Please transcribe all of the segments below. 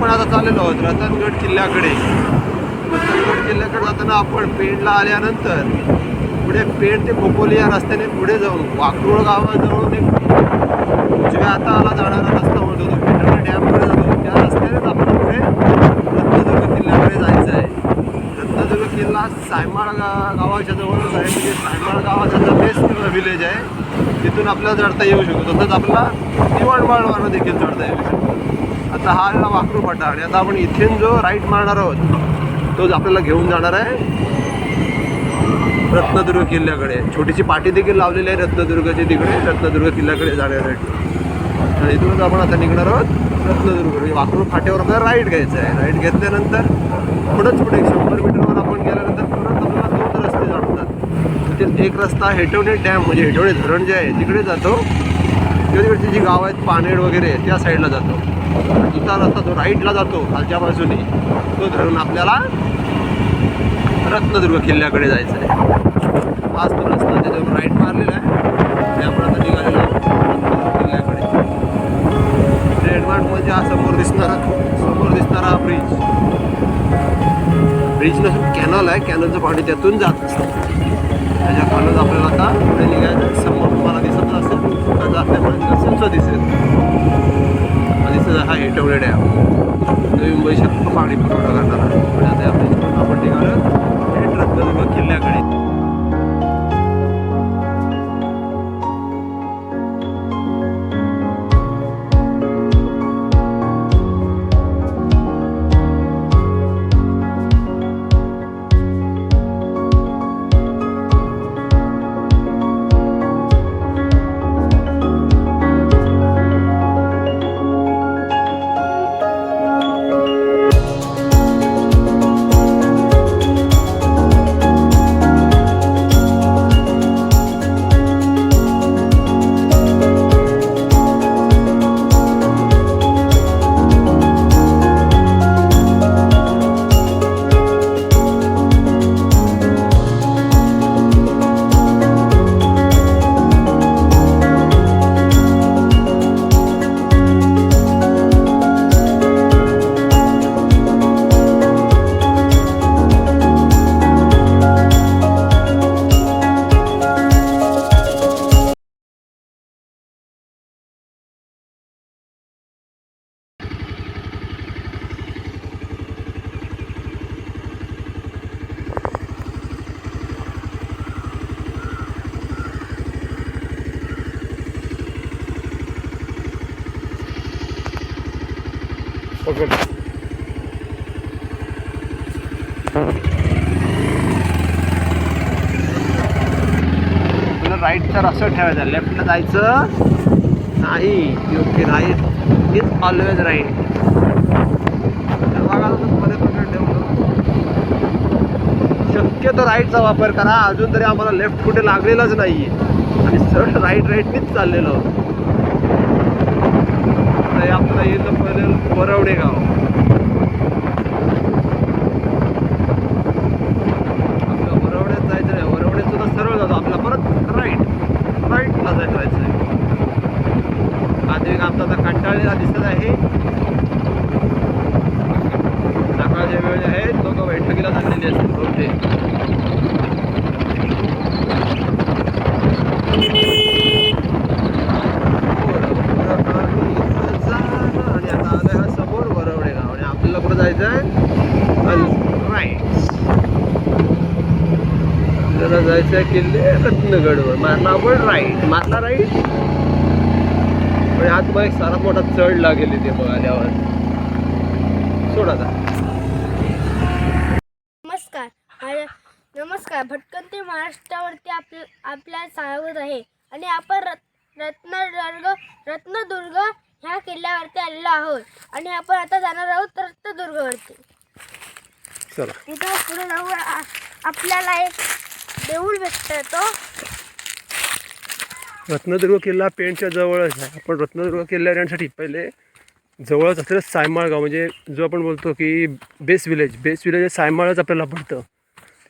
आपण आता चाललेलो आहोत. रतनगड किल्ल्याकडे. रतनगड किल्ल्याकडे जाताना आपण पेणला आल्यानंतर पुढे पेण ते खोपोली या रस्त्याने पुढे जाऊन वाकरोळ गावाजवळून एक उजव्या हाताला जाणारा रस्ता म्हणतो तो पेंढरा डॅमकडे जातो. त्या रस्त्यानेच आपण पुढे रत्नदुर्ग किल्ल्याकडे जायचं आहे. रत्नदुर्ग किल्ला सायमाळ गा गावाच्या जवळच आहे. म्हणजे सायमाळ गावाचा बेस्ट विलेज आहे. तिथून आपल्याला चढता येऊ शकतो. तसंच आपला दिवाणमाळवानं देखील चढता येऊ शकतो. आता हा आला वाकरू फाटा आणि आता आपण इथेन जो राईट मारणार आहोत तोच आपल्याला घेऊन जाणार आहे. रत्नदुर्ग किल्ल्याकडे. छोटीशी पाटी देखील लावलेली आहे रत्नदुर्गची तिकडे. रत्नदुर्ग किल्ल्याकडे जाण्यासाठी. आणि इथूनच आपण आता निघणार आहोत रत्नदुर्ग. म्हणजे वाकरू फाट्यावर आपल्याला राईट घ्यायचं आहे. राईट घेतल्यानंतर पुढंच पुढे शंभर मीटरवर आपण गेल्यानंतर परत आपल्याला दोन रस्ते जाणतात तिथे एक रस्ता हेटवणे डॅम म्हणजे हेटवणे धरण जे आहे तिकडे जातो. किंवा तिकडची जी गावं आहेत पानेड वगैरे त्या साईडला जातो. दुसरा रस्ता जो राईटला जातो खालच्या बाजूने तो धरून आपल्याला रत्नदुर्ग किल्ल्याकडे जायचं आहे. हाच तो रस्ता त्याच्यावर राईट मारलेला आहे. आणि आता निघालेलो रत्नदुर्ग किल्ल्याकडे. म्हणजे हा समोर दिसणारा समोर दिसणारा ब्रिज ब्रिज नसून कॅनल आहे कॅनलचं पाणी त्यातून जात असतं. त्याच्या खालून आपल्याला आता पुढे निघायचं समोर तुम्हाला दिसत असेल का असल्यामुळे स्वच्छ दिसेल. हा दिसत आहे हा हेटवडे डॅम नवी मुंबई शहरात पाणी पुरवठा करणार. आहे आणि आता आपण आपण निघालो हे ट्रक किल्ल्याकडे. पकड. तुला राईटचा रस्ता ठेवायचा लेफ्टला जायचं. नाही. योग्य राईट इज ऑलवेज राईट शक्यतो राईटचा वापर करा. अजून तरी आम्हाला लेफ्ट कुठे लागलेलाच नाही आहे आणि सरळ राईट राईटनीच चाललेलो. आहोत. आता येतं पर्यंत वरवडे गाव आपल्या वरवड्यात जायचं नाही वरवड्यात सुद्धा सरळ जातो आपला परत राईट राईटला जायचं आहे आधी आमचा आता कंटाळलेला दिसत आहे सकाळच्या वेळ आहे लोक बैठकीला झालेली असतील बहुतेक आणि आता आलोय हा समोर वरवडे गाव आणि आपल्याला कुठं जायचं आहे राईट आहे किल्ले रत्नगडवर. मारला आपण राईट. मारला राईट? पण हा तुम्हाला एक सारा मोठा चढ लागेल इथे मग आल्यावर. सोड नमस्कार. नमस्कार. भटकंती महाराष्ट्रावरती आपल्या आपल्या स्वागत आहे. आणि आपण रत रत्नदुर्ग रत्नदुर्ग ह्या किल्ल्यावरती आलेलो आहोत. आणि आपण आता जाणार आहोत रत्नदुर्गवरती. तिथं पुढे जाऊ आ- आपल्याला एक देऊळ भेटत रत्नदुर्ग किल्ला पेणच्या जवळच आहे. आपण रत्नदुर्ग किल्ला येण्यासाठी पहिले जवळच असलेलं सायमाळगाव म्हणजे जो आपण बोलतो की बेस विलेज बेस विलेज हे सायमाळच आपल्याला पडतं.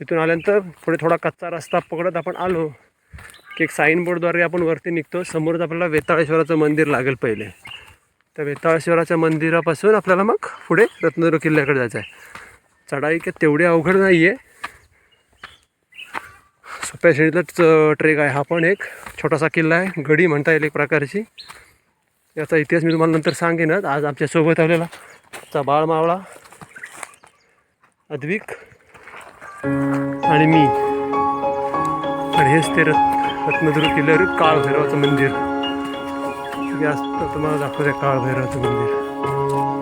तिथून आल्यानंतर पुढे थोडा कच्चा रस्ता पकडत आपण आलो की एक साईन बोर्डद्वारे आपण वरती निघतो. समोरच आपल्याला वेताळेश्वराचं मंदिर लागेल पहिले. त्या वेताळेश्वराच्या मंदिरापासून आपल्याला मग पुढे रत्नदुर्ग किल्ल्याकडे जायचं आहे चढाई काय तेवढी अवघड नाही आहे सोप्या ट्रेक आहे. हा पण एक छोटासा किल्ला आहे. गडी म्हणता येईल एक प्रकारची. याचा इतिहास मी तुम्हाला नंतर सांगेनच आज आमच्यासोबत आलेला चा बाळ मावळा अद्विक आणि मी. आणि हेच ते रत् रत्नदुर्ग किल्ल्यावर काळभैरवाचं मंदिर. जास्त तुम्हाला दाखवते काळभैरवाचं मंदिर.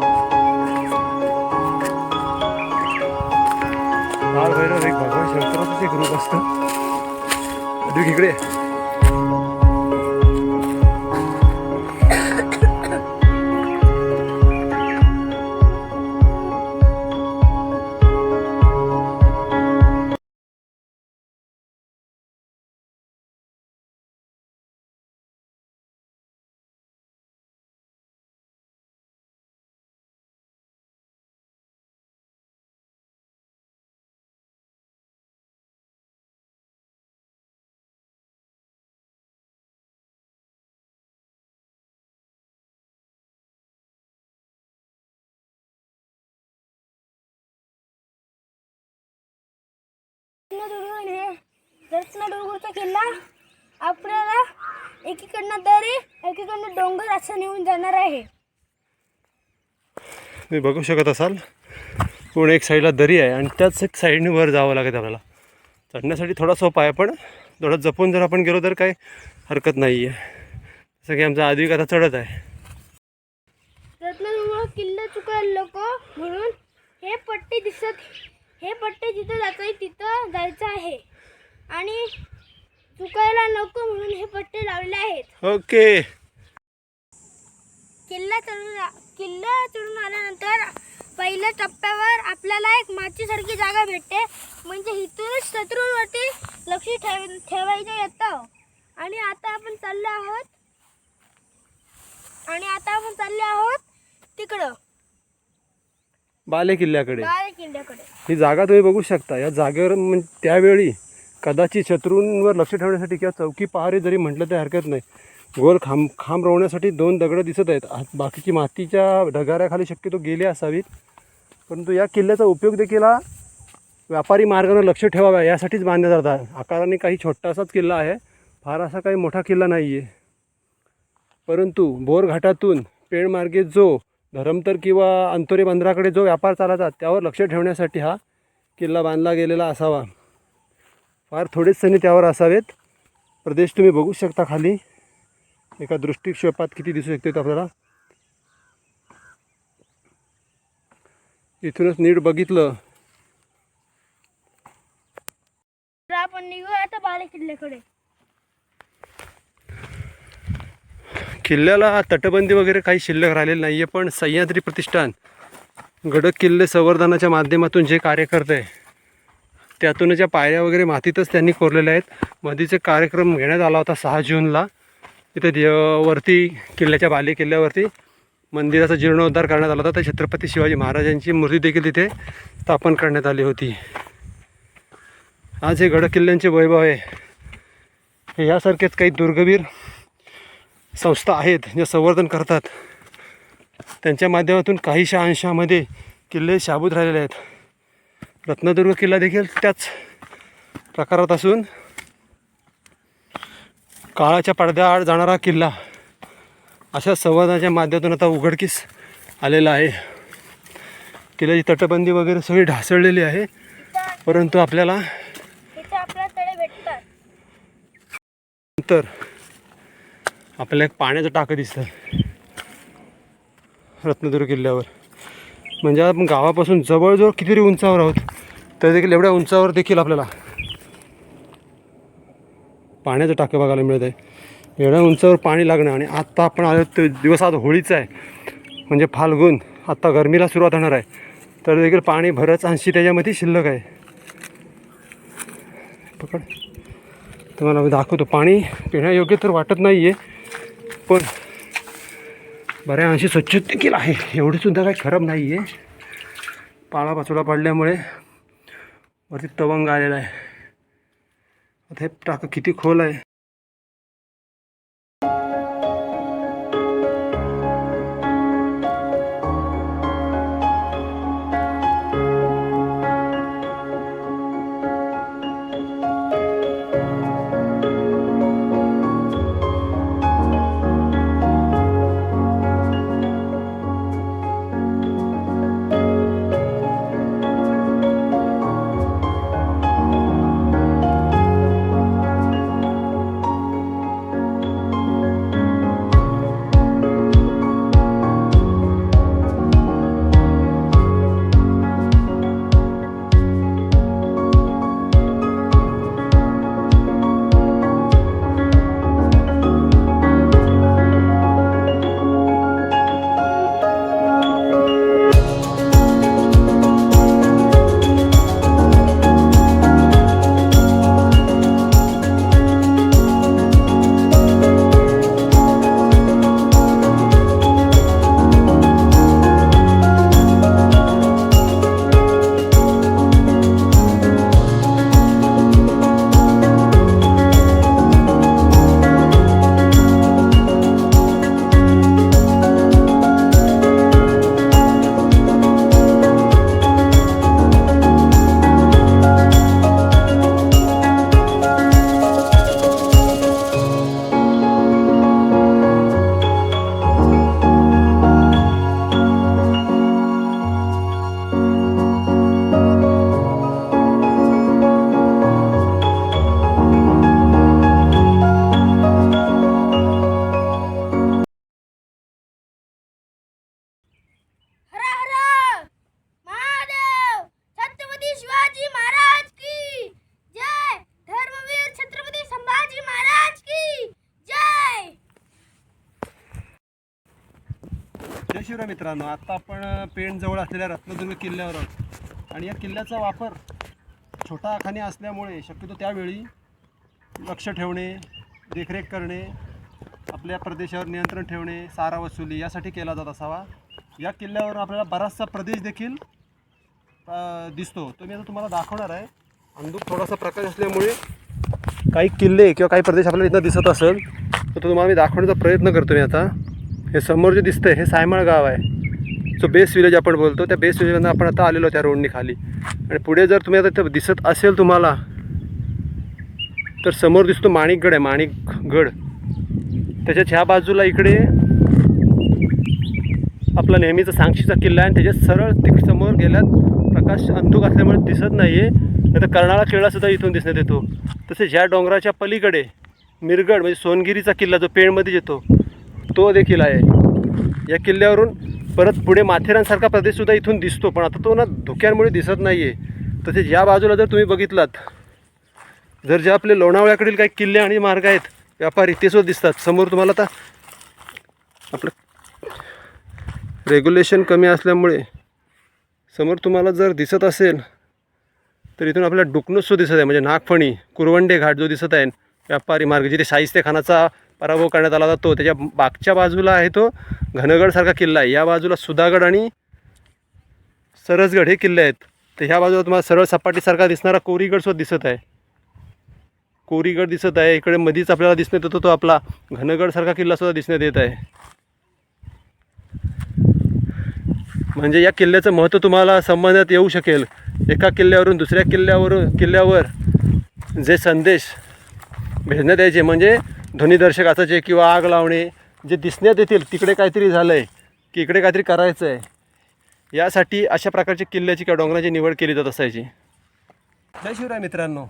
भैरव एक भगवान शंकराचंच असतं. इकडे रत्नदुर्गचा किल्ला. आपल्याला एकीकडनं दरी एकीकडनं डोंगर असं नेऊन जाणार आहे. तुम्ही बघू शकत असाल पूर्ण एक साईडला दरी आहे आणि त्याच एक साईडने वर जावं लागेल आपल्याला. चढण्यासाठी थोडा सोपा आहे पण थोडं जपून जर आपण गेलो तर काही हरकत नाही आहे जसं की आमचा आद्विक आता चढत आहे. रत्नदुर्ग किल्ला चुकायला लोक म्हणून हे पट्टे दिसत हे पट्टे जिथं जात आहे तिथं जायचं आहे. आणि चुकायला नको म्हणून हे पट्टे लावले आहेत. ओके. किल्ला चढून किल्ला चढून आल्यानंतर पहिल्या टप्प्यावर आपल्याला एक माचीसारखी जागा भेटते. म्हणजे इथूनच शत्रूंवरती लक्ष ठेव ठेवायचं येतं. आणि आता आपण चाललो आहोत. आणि आता आपण चाललो आहोत तिकडं. बाले किल्ल्याकडे बाळ किल्ल्याकडे ही जागा तुम्ही बघू शकता. या जागेवर म्हणजे त्यावेळी कदाचित शत्रूंवर लक्ष ठेवण्यासाठी किंवा चौकी पहारे जरी म्हटलं तर हरकत नाही. गोल खांब खांब रोवण्यासाठी दोन दगडं दिसत आहेत. बाकीची मातीच्या ढगाऱ्याखाली शक्यतो गेले असावीत. परंतु या किल्ल्याचा उपयोग देखील हा व्यापारी मार्गाने लक्ष ठेवाव्या यासाठीच बांधला जातात आकाराने काही छोटासाच किल्ला आहे. फार असा काही मोठा किल्ला नाही आहे परंतु बोरघाटातून पेणमार्गे जो धरमतर किंवा अंतोरे बंदराकडे जो व्यापार चालायचा त्यावर लक्ष ठेवण्यासाठी हा किल्ला बांधला गेलेला असावा. फार थोडेच सणी त्यावर असावेत. प्रदेश तुम्ही बघू शकता खाली. एका दृष्टिक्षेपात किती दिसू शकते आपल्याला. इथूनच नीट बघितलं. आपण निघूया आता बाले किल्ल्याकडे किल्ल्याला तटबंदी वगैरे काही शिल्लक राहिलेली नाही आहे पण सह्याद्री प्रतिष्ठान गडक किल्ले संवर्धनाच्या माध्यमातून जे कार्य करत त्यातून ज्या पायऱ्या वगैरे मातीतच त्यांनी कोरलेल्या आहेत. मधीचे कार्यक्रम घेण्यात आला होता सहा जूनला. तिथे देव- वरती किल्ल्याच्या बाले किल्ल्यावरती मंदिराचा जीर्णोद्धार करण्यात आला होता. तर छत्रपती शिवाजी महाराजांची मूर्ती देखील तिथे स्थापन करण्यात आली होती. आज हे गडकिल्ल्यांचे वैभव आहे. यासारखेच काही दुर्गवीर संस्था आहेत ज्या संवर्धन करतात. त्यांच्या माध्यमातून काहीशा अंशामध्ये किल्ले शाबूत राहिलेले आहेत. रत्नदुर्ग किल्ला देखील त्याच प्रकारात असून काळाच्या पडद्याआड जाणारा किल्ला अशा संवादाच्या माध्यमातून आता उघडकीस आलेला आहे. किल्ल्याची तटबंदी वगैरे सगळी ढासळलेली आहे. परंतु आपल्याला नंतर आपल्याला एक पाण्याचं टाकं दिसतं रत्नदुर्ग किल्ल्यावर. म्हणजे आपण गावापासून जवळजवळ किती तरी उंचावर आहोत. तर देखील एवढ्या उंचावर देखील आपल्याला पाण्याचं टाकं बघायला मिळत आहे एवढ्या उंचावर पाणी लागणं आणि आत्ता आपण आलो तर दिवस आज होळीचा आहे. म्हणजे फाल्गुन आत्ता गरमीला सुरुवात होणार आहे. तर देखील पाणी भरच अंशी त्याच्यामध्ये शिल्लक आहे. पकड. तुम्हाला मी दाखवतो. पाणी पिण्यायोग्य तर वाटत नाही आहे पण बऱ्या अंशी स्वच्छ देखील आहे. एवढीसुद्धा काही खराब नाही आहे पाळापाचोळा पडल्यामुळे वरती तवंग आलेला आहे. आता हे टाकं किती खोल आहे. शिवराय मित्रांनो आत्ता आपण पेणजवळ असलेल्या रत्नदुर्ग किल्ल्यावर आहोत. आणि या किल्ल्याचा वापर छोटा आखाने असल्यामुळे शक्यतो त्यावेळी लक्ष ठेवणे देखरेख करणे आपल्या प्रदेशावर नियंत्रण ठेवणे सारा वसुली यासाठी केला जात असावा. या किल्ल्यावर आपल्याला बराचसा प्रदेश देखील दिसतो. तो मी आता तुम्हाला दाखवणार आहे. अंधूक थोडासा प्रकाश असल्यामुळे काही किल्ले किंवा काही प्रदेश आपल्याला इथं दिसत असेल. तर तो तुम्हाला मी दाखवण्याचा प्रयत्न करतो मी आता. हे समोर जे दिसतंय हे सायमाळ गाव आहे. जो बेस विलेज आपण बोलतो. त्या बेस विलेजमधून आपण आता आलेलो त्या रोडनी खाली. आणि पुढे जर तुम्ही आता इथं दिसत असेल तुम्हाला तर समोर दिसतो माणिकगड आहे माणिकगड. त्याच्याच ह्या बाजूला इकडे आपला नेहमीचा सांगशीचा किल्ला आहे आणि त्याच्यात सरळ तिक समोर गेल्यात प्रकाश अंधुक असल्यामुळे दिसत नाही आहे नाही तर कर्नाळा किल्लासुद्धा इथून दिसण्यात येतो. तसेच ह्या डोंगराच्या पलीकडे मिरगड म्हणजे सोनगिरीचा किल्ला जो पेणमध्ये येतो तो देखील आहे. या किल्ल्यावरून परत पुढे माथेरानसारखा प्रदेशसुद्धा इथून दिसतो पण आता तो ना धुक्यांमुळे दिसत नाही आहे तसेच या बाजूला जर तुम्ही बघितलात जर जे आपले लोणावळ्याकडील काही किल्ले आणि मार्ग आहेत व्यापारी ते सुद्धा दिसतात. समोर तुम्हाला आता आपलं रेग्युलेशन कमी असल्यामुळे समोर तुम्हाला जर दिसत असेल तर इथून आपल्याला डुकणूस दिसत आहे. म्हणजे नागफणी कुरवंडे घाट जो दिसत आहे व्यापारी मार्ग जिथे शाहिस्ते खानाचा पराभव करण्यात आला जातो. त्याच्या मागच्या बाजूला आहे तो घनगडसारखा किल्ला आहे. या बाजूला सुधागड आणि सरसगड हे किल्ले आहेत. तर ह्या बाजूला तुम्हाला सरळ सपाटीसारखा दिसणारा कोरीगडसुद्धा दिसत आहे. कोरीगड दिसत आहे. इकडे मधीच आपल्याला दिसण्यात येतो तो आपला घनगडसारखा किल्लासुद्धा दिसण्यात येत आहे. म्हणजे या किल्ल्याचं महत्त्व तुम्हाला संबंधात येऊ शकेल. एका किल्ल्यावरून दुसऱ्या किल्ल्यावरून किल्ल्यावर जे संदेश भेजण्यात यायचे म्हणजे ध्वनिदर्शक जे किंवा आग लावणे जे दिसण्यात येतील तिकडे काहीतरी झालं आहे की इकडे काहीतरी करायचं आहे यासाठी अशा प्रकारची किल्ल्याची किंवा डोंगराची निवड केली जात असायची. जय शिवराय मित्रांनो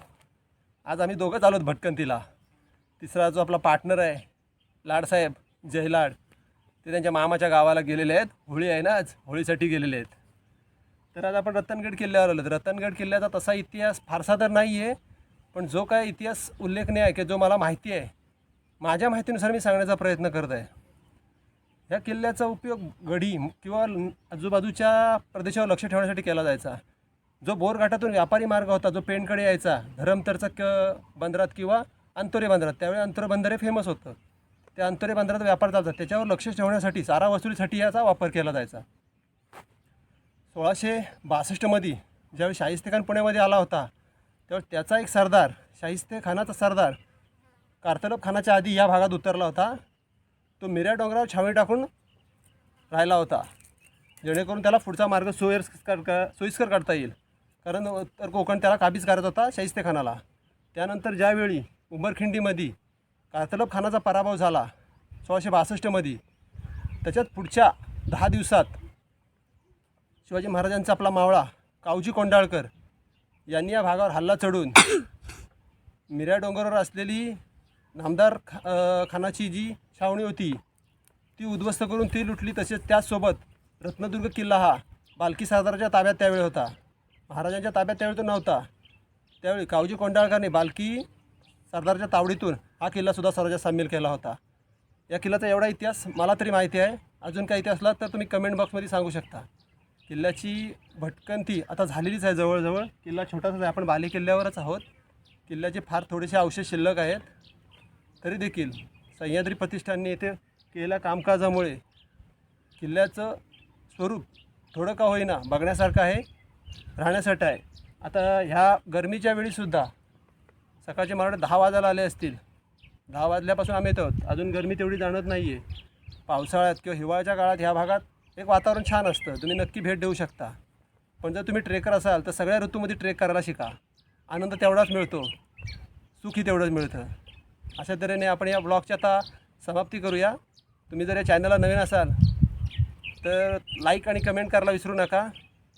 आज आम्ही दोघंच आलोत भटकंतीला. तिसरा जो आपला पार्टनर आहे लाडसाहेब जयलाड ते त्यांच्या मामाच्या गावाला गेलेले आहेत. होळी आहे ना आज? होळीसाठी गेलेले आहेत. तर आज आपण रतनगड किल्ल्यावर आलो तर रतनगड किल्ल्याचा तसा इतिहास फारसा तर नाही आहे पण जो काय इतिहास उल्लेखनीय आहे की जो मला माहिती आहे माझ्या माहितीनुसार मी सांगण्याचा प्रयत्न करत आहे. या किल्ल्याचा उपयोग गडी किंवा आजूबाजूच्या प्रदेशावर लक्ष ठेवण्यासाठी केला जायचा. जो बोरघाटातून व्यापारी मार्ग होता जो पेणकडे यायचा धरमतरचा क बंदरात किंवा अंतोरे बंदरात त्यावेळी अंतोरे बंदर हे फेमस होतं. त्या अंतोरे बंदरात व्यापार चालतात. त्याच्यावर लक्ष ठेवण्यासाठी चारा वसुलीसाठी याचा वापर केला जायचा. सोळाशे बासष्टमध्ये ज्यावेळी शाहिस्ते खान पुण्यामध्ये आला होता त्यावेळी त्याचा एक सरदार शाहिस्ते खानाचा सरदार कार्तलब खानाच्या आधी या भागात उतरला होता. तो मिऱ्या डोंगरावर छावणी टाकून राहिला होता. जेणेकरून त्याला पुढचा मार्ग सोयीस्कर का सोयीस्कर काढता येईल. कारण उत्तर कोकण त्याला काबीज करत होता शाहिस्ते खानाला त्यानंतर ज्यावेळी उंबरखिंडीमध्ये कार्तलब खानाचा पराभव झाला सोळाशे बासष्टमध्ये त्याच्यात पुढच्या दहा दिवसात शिवाजी महाराजांचा आपला मावळा कावजी कोंडाळकर यांनी या भागावर हल्ला चढून मिऱ्या डोंगरावर असलेली नामदार खा खानाची जी छावणी होती ती उद्ध्वस्त करून ती लुटली. तसेच त्याचसोबत रत्नदुर्ग किल्ला हा बालकी सरदाराच्या ताब्यात त्यावेळी होता. महाराजांच्या ताब्यात त्यावेळी तो नव्हता. त्यावेळी कावजी कोंडाळकरने बालकी सरदारच्या तावडीतून हा किल्लासुद्धा स्वराज्यात सामील केला होता. या किल्ल्याचा एवढा इतिहास मला तरी माहिती आहे. अजून काही इतिहास असला तर तुम्ही कमेंट बॉक्समध्ये सांगू शकता. किल्ल्याची भटकंती आता झालेलीच आहे जवळजवळ. किल्ला छोटासाच आहे. आपण बाले किल्ल्यावरच आहोत. किल्ल्याचे फार थोडेसे अवशेष शिल्लक आहेत. तरी देखील सह्याद्री प्रतिष्ठानने येथे केलेल्या कामकाजामुळे किल्ल्याचं स्वरूप थोडं का होईना बघण्यासारखं आहे राहण्यासाठी आहे. आता ह्या गरमीच्या वेळीसुद्धा सकाळचे मला दहा वाजायला आले असतील. दहा वाजल्यापासून आम्ही येतो आहोत. अजून गरमी तेवढी जाणत नाही आहे पावसाळ्यात किंवा हिवाळ्याच्या काळात ह्या भागात एक वातावरण छान असतं. तुम्ही नक्की भेट देऊ शकता. पण जर तुम्ही ट्रेकर असाल तर सगळ्या ऋतूमध्ये ट्रेक करायला शिका. आनंद तेवढाच मिळतो. सुखी तेवढंच मिळतं. अशा तऱ्हेने आपण या ब्लॉगची आता समाप्ती करूया. तुम्ही जर या चॅनलला नवीन असाल तर लाईक आणि कमेंट करायला विसरू नका.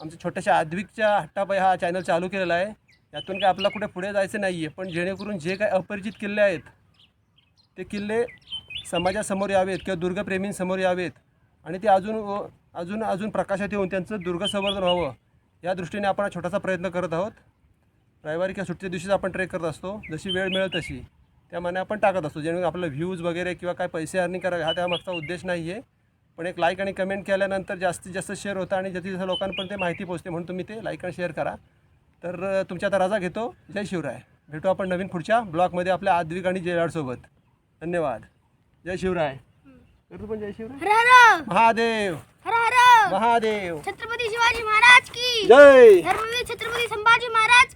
आमच्या छोट्याशा आद्विकच्या हट्टापाई हा चॅनल चालू केलेला आहे. यातून काय आपला कुठे पुढे जायचं नाही आहे पण जेणेकरून जे काही अपरिचित किल्ले आहेत ते किल्ले समाजासमोर यावेत किंवा दुर्गप्रेमींसमोर यावेत आणि ते अजून व- अजून अजून प्रकाशात येऊन त्यांचं दुर्ग संवर्धन व्हावं या दृष्टीने आपण हा छोटासा प्रयत्न करत आहोत. रविवारी किंवा सुट्टीच्या दिवशीच आपण ट्रेक करत असतो. जशी वेळ मिळेल तशी. त्यामाने आपण टाकत असतो. जेणेकरून आपल्याला व्ह्यूज वगैरे किंवा काय पैसे अर्निंग करावे हा त्यामागचा उद्देश नाही आहे पण एक लाईक आणि कमेंट केल्यानंतर जास्तीत जास्त शेअर होतं आणि जास्तीत जास्त लोकांपर्यंत ते माहिती पोहोचते. म्हणून तुम्ही ते लाईक आणि शेअर करा. तर अ, तुमची आता रजा घेतो. जय शिवराय. भेटू आपण नवीन पुढच्या ब्लॉगमध्ये आपल्या आद्विक आणि जयलाडसोबत धन्यवाद. जय शिवराय. तू पण जय शिवराय? महादेव. हर हर महादेव. छत्रपती शिवाजी महाराज की. जय! छत्रपती संभाजी महाराज